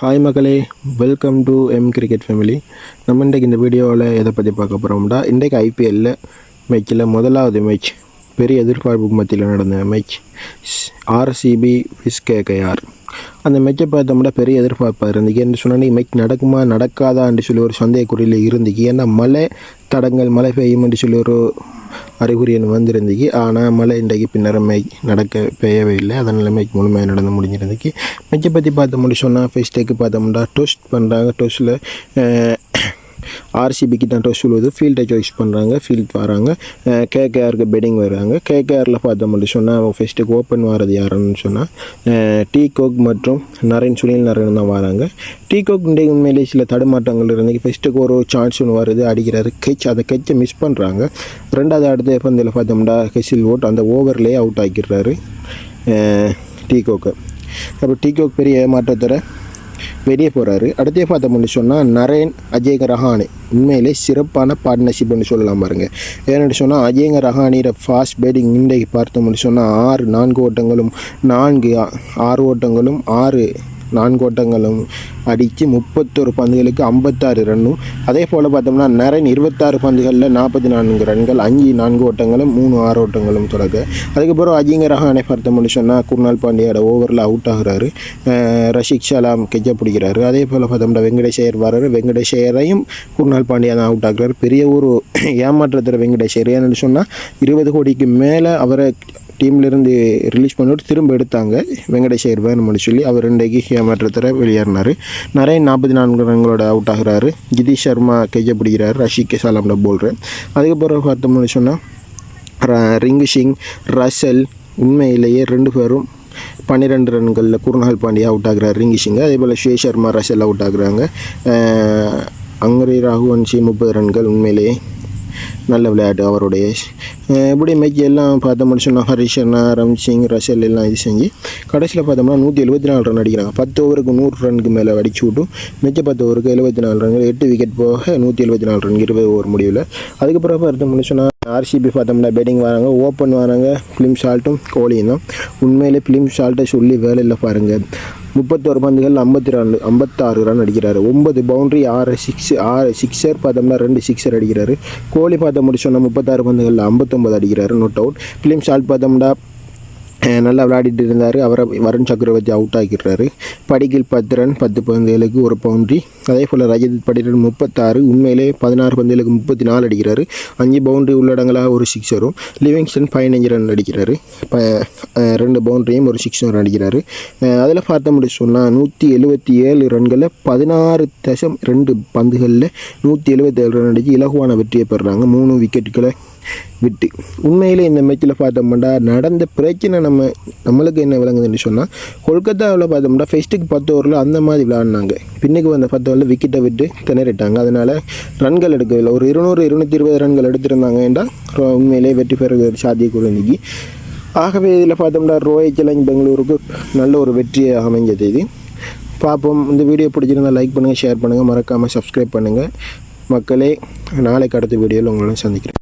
Hi மகளே. Welcome to எம் cricket family நம்ம இன்றைக்கு இந்த வீடியோவில் எதை பற்றி பார்க்க போகிறோம்டா இன்றைக்கு ஐபிஎல்லில் மேட்சில் முதலாவது மேட்ச் பெரிய எதிர்பார்ப்பு மத்தியில் நடந்த மேட்ச் ஆர்சிபி விஸ்கேகேஆர். அந்த மேட்சை பார்த்தோம்னா பெரிய எதிர்பார்ப்பாக இருந்துச்சு என்று சொன்னால் மேட்ச் நடக்குமா நடக்காதான்னு சொல்லி ஒரு சந்தேகக்குறியில் இருந்துச்சு ஏன்னா மழை தடங்கள் மழை பெய்யும் என்று சொல்லி ஒரு அறிகுறியன் வந்திருந்துச்சு ஆனால் மழை இன்றைக்கு பின்னரமை நடக்க பெய்யவே இல்லை அதன் நிலைமைக்கு முழுமையாக நடந்து முடிஞ்சிருந்துக்கு மேட்சை பற்றி பார்த்தோம்னு சொன்னால் ஃபேஸ்டேக்கு பார்த்தோம்னா டோஸ்ட் பண்ணுறாங்க டோஸ்ட்டில் ஆர்சிபிக்கு தான் டோஸ் சொல்லுவது ஃபீல்டை சாய்ஸ் பண்ணுறாங்க ஃபீல்ட் வராங்க. கேகேஆருக்கு பெட்டிங் வராங்க. கேகேஆரில் பார்த்தோம்னு சொன்னால் ஃபஸ்ட்டுக்கு ஓப்பன் வர்றது யாருன்னு சொன்னால் டீ கோக் மற்றும் நரேன் சுனில் நரேன் தான் வராங்க. டீ கோக் இன்றைக்கு உண்மையிலே சில தடுமாற்றங்கள் இருந்தது. ஃபஸ்ட்டுக்கு ஒரு சான்ஸ் ஒன்று வருது அடிக்கிறாரு. கெச் அதை கெச்சை மிஸ் பண்ணுறாங்க ரெண்டாவது அடுத்த பந்தில் பார்த்தோம்னா கெசில் ஓட் அந்த ஓவர்லேயே அவுட் ஆக்கிடுறாரு டீ கோக்கு அப்போ டீ கோக் பெரிய ஏமாற்றத்தரை வெளியே போகிறாரு அடுத்தே பார்த்தோம்னு சொன்னால் நரேன் அஜய் ரஹானே உண்மையிலே சிறப்பான பார்ட்னர்ஷிப்னு சொல்லலாம் பாருங்க. ஏன்னு சொன்னால் அஜயங்க ரஹானியோட ஃபாஸ்ட் பேட்டிங் இன்றைக்கு பார்த்தோம்னு சொன்னால் ஆறு நான்கு ஓட்டங்களும் நான்கு ஆ- ஆறு ஓட்டங்களும் ஆறு நான்கு ஓட்டங்களும் அடித்து முப்பத்தொரு பந்துகளுக்கு ஐம்பத்தாறு ரன்னும். அதே போல் பார்த்தோம்னா நரேன் இருபத்தாறு பந்துகளில் நாற்பத்தி நான்கு ரன்கள் அஞ்சு நான்கு ஓட்டங்களும் மூணு ஆறு ஓட்டங்களும் தொடக்க அதுக்கப்புறம் அஜிங்க ரஹானை பார்த்தோம்னு சொன்னால் குர்னால் பாண்டியோட ஓவரில் அவுட் ஆகுறாரு. ரஷிக் ஷலாம் கெஜ பிடிக்கிறாரு. அதே போல் பார்த்தோம்னா வெங்கடேஷயர் வர்றாரு. வெங்கடேஷயரையும் குர்னால் பாண்டியா தான் அவுட் ஆகுறாரு பெரிய ஒரு ஏமாற்றத்தில் வெங்கடேஷ் ஏன்னு சொன்னால் இருபது கோடிக்கு மேலே அவரை டீம்லேருந்து ரிலீஸ் பண்ணிவிட்டு திரும்ப எடுத்தாங்க. வெங்கடேஷ் ஐயர் வேணும்னு சொல்லி அவர் ரெண்டைக்கு ஏமாற்றத்தில் வெளியேறினார். நிறைய நாற்பத்தி நான்கு ரன்களோட அவுட் ஆகிறாரு. ஜிதீஷ் சர்மா கையை பிடிக்கிறார். ரஷிக் சலாம்ல போல்ரு அதுக்கப்புறம் பார்த்தோம்னு சொன்னால் ர- ரிங்கு சிங் ரசல் உண்மையிலேயே ரெண்டு பேரும் பன்னிரெண்டு ரன்களில் குருநாள் பாண்டியா அவுட் ஆகிறார். ரிங்கி சிங். அதே போல் ஷே சர்மா ரசல் அவுட் ஆகுறாங்க. அங்கரி ராகுவன்சி முப்பது ரன்கள் உண்மையிலேயே நல்ல விளையாட்டு அவருடைய இப்படி மேட்ச் எல்லாம் பார்த்தோம்னு சொன்னால் அண்ணா ரம்சிங் ரஷல் எல்லாம் இது செஞ்சு கடைசியில் பார்த்தோம்னா நூற்றி எழுபத்தி நாலு ரன் அடிக்கிறாங்க. பத்து ஓவருக்கு நூறு ரனுக்கு மேலே அடிச்சு விட்டும். மிச்ச பத்து ஓவருக்கு எழுபத்தி நாலு ரன் எட்டு விக்கெட் போக நூற்றி எழுபத்தி நாலு ரன் இருபது ஓவர் முடிவில் அதுக்கப்புறம் பார்த்து முடிச்சோன்னா ஆர்சிபி பார்த்தோம்னா பேட்டிங் வராங்க ஓப்பன் வராங்க ஃபிலிம் ஷால்ட்டும் கோலியும் தான். உண்மையிலே ஃபிலிம் ஷால்ட்டை சொல்லி வேலை இல்லை பாருங்கள் முப்பத்தோரு பந்துகள் ஐம்பத்தி ரெண்டு ஐம்பத்தாறு ரன் அடிக்கிறாரு. ஒன்பது பவுண்டரி ஆறு சிக்ஸ் ஆறு சிக்ஸர் பார்த்தோம்னா ரெண்டு சிக்ஸர் அடிக்கிறாரு. கோலி பார்த்த முடிச்சோன்னா முப்பத்தாறு பந்துகளில் ஐம்பத்தொம்பது அடிக்கிறாரு நோட் அவுட் ஃபிலிம் ஷால் பார்த்தோம்னா நல்லா விளையாடிட்டு இருந்தார். அவரை வருண் சக்கரவர்த்தி அவுட் ஆக்கிடுறாரு. படிக்கில் பத்து ரன் பத்து பந்துகளுக்கு ஒரு பவுண்ட்ரி. அதே போல் ரஜித் படிரன் முப்பத்தாறு உண்மையிலே பதினாறு பந்திலுக்கு முப்பத்தி நாலு அடிக்கிறாரு. அஞ்சு பவுண்டரி உள்ளடங்களாக ஒரு சிக்ஸரும் லிவிங்ஸ்டன் பதினஞ்சு ரன் அடிக்கிறாரு. ரெண்டு பவுண்டரியும் ஒரு சிக்ஸரும் அடிக்கிறாரு. அதில் பார்த்த முடியும் சொன்னால் நூற்றி எழுபத்தி ஏழு ரன்களில் பதினாறு தசம் ரெண்டு பந்துகளில் நூற்றி எழுபத்தி ஏழு ரன் அடித்து இலகுவான வெற்றியை பெறுறாங்க. மூணு விக்கெட்டுகளை விட்டு. உண்மையிலே இந்த மேட்ச்சில் பார்த்தோம்னா நடந்த பிரச்சனை நம்ம நம்மளுக்கு என்ன விளங்குதுன்னு சொன்னால் கொல்கத்தாவில் பார்த்தோம்னா ஃபெஸ்ட்டுக்கு பத்து ஓவரில் அந்த மாதிரி விளாடினாங்க பின்னுக்கு வந்த பத்து ஓவரில் விக்கெட்டை விட்டு திணறிட்டாங்க. அதனால் ரன்கள் எடுக்கவில்லை. ஒரு இருநூறு இருநூற்றி இருபது ரன்கள் எடுத்திருந்தாங்க என்றால் உண்மையிலே வெற்றி பெற சாத்தியக்கூட குழந்தைக்கு ஆகவே இதில் பார்த்தோம்னா ரோயல் சேலஞ்ச் பெங்களூருக்கு நல்ல ஒரு வெற்றியை அமைஞ்சது இது பார்ப்போம். இந்த வீடியோ பிடிச்சிருந்தா லைக் பண்ணுங்கள் ஷேர் பண்ணுங்கள் மறக்காமல் சப்ஸ்கிரைப் பண்ணுங்கள் மக்களே நாளைக்கு அடுத்த வீடியோவில் உங்களை சந்திக்கிறேன்.